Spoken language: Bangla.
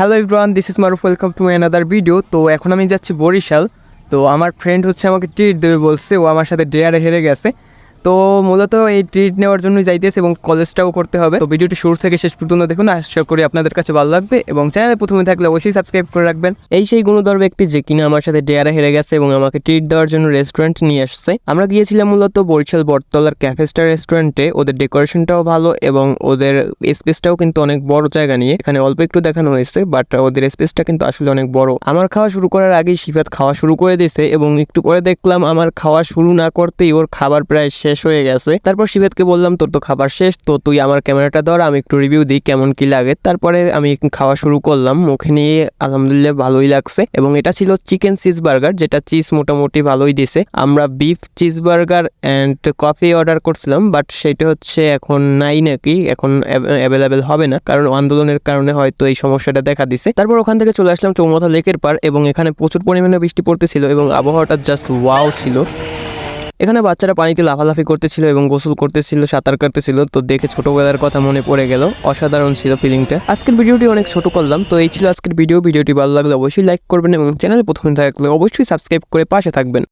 Hello everyone this is Maruf welcome to my another video তো এখন আমি যাচ্ছি বরিশাল। তো আমার ফ্রেন্ড হচ্ছে আমাকে ট্রিট দেবে বলছে, ও আমার সাথে ডেয়ারে হেরে গেছে। তো মূলত এই ট্রিট নেওয়ার জন্যই যাইতেছে এবং কলেজটাও করতে হবে। তো ভিডিওটি শুরু থেকে শেষ পর্যন্ত দেখুন, আশা করি আপনাদের কাছে ভালো লাগবে এবং চ্যানেলে প্রথমে থাকলে অবশ্যই সাবস্ক্রাইব করে রাখবেন। এই সেই গুণধর ব্যক্তি যে কিনা আমার সাথে ডেয়ারে হেরে গেছে এবং আমাকে ট্রিট দেওয়ার জন্য রেস্টুরেন্ট নিয়ে আসছে। আমরা গিয়েছিলাম মূলত বরিশাল বটতলার ক্যাফে স্টার রেস্টুরেন্টে ওদের ডেকোরেশনটাও ভালো এবং ওদের স্পেসটাও কিন্তু অনেক বড় জায়গা নিয়ে। এখানে অল্প একটু দেখানো হয়েছে বাট ওদের স্পেসটা কিন্তু আসলে অনেক বড়। আমার খাওয়া শুরু করার আগেই শিফাত খাওয়া শুরু করে দিয়েছে এবং একটু পরে দেখলাম আমার খাওয়া শুরু না করতেই ওর খাবার প্রায় শেষ হয়ে গেছে। তারপর শিবেতকে বললাম, তোর তো খাবার শেষ, তো তুই আমার ক্যামেরাটা ধর, আমি একটু রিভিউ দিই কেমন কি লাগে। তারপরে আমি খাওয়া শুরু করলাম। মুখে নিয়ে আলহামদুলিল্লাহ ভালোই লাগছে এবং এটা ছিল চিকেন চিজ বার্গার যেটা চিজ মোটামুটি ভালোই দিছে। আমরা beef cheese burger and coffee order করছিলাম বাট সেটা হচ্ছে এখন নাই নাকি, এখন অ্যাভেলেবেল হবে না, কারণ আন্দোলনের কারণে হয়তো এই সমস্যাটা দেখা দিছে। তারপর ওখান থেকে চলে আসলাম চৌমাথা লেকের পার এবং এখানে প্রচুর পরিমাণে বৃষ্টি পড়তেছিল এবং আবহাওয়াটা জাস্ট ওয়াও ছিল। এখানে বাচ্চারা পানিতে লাফালাফি করতেছিল এবং গোসল করতেছিল, সাঁতার কাটতেছিল, তো দেখে ছোটবেলার কথা মনে পড়ে গেল। অসাধারণ ছিল ফিলিংটা আজকের ভিডিওটি অনেক ছোট করলাম, তো এই ছিল আজকের ভিডিও। ভিডিওটি ভালো লাগলে অবশ্যই লাইক করবেন এবং চ্যানেলে প্রথমে থাকলে অবশ্যই সাবস্ক্রাইব করে পাশে থাকবেন।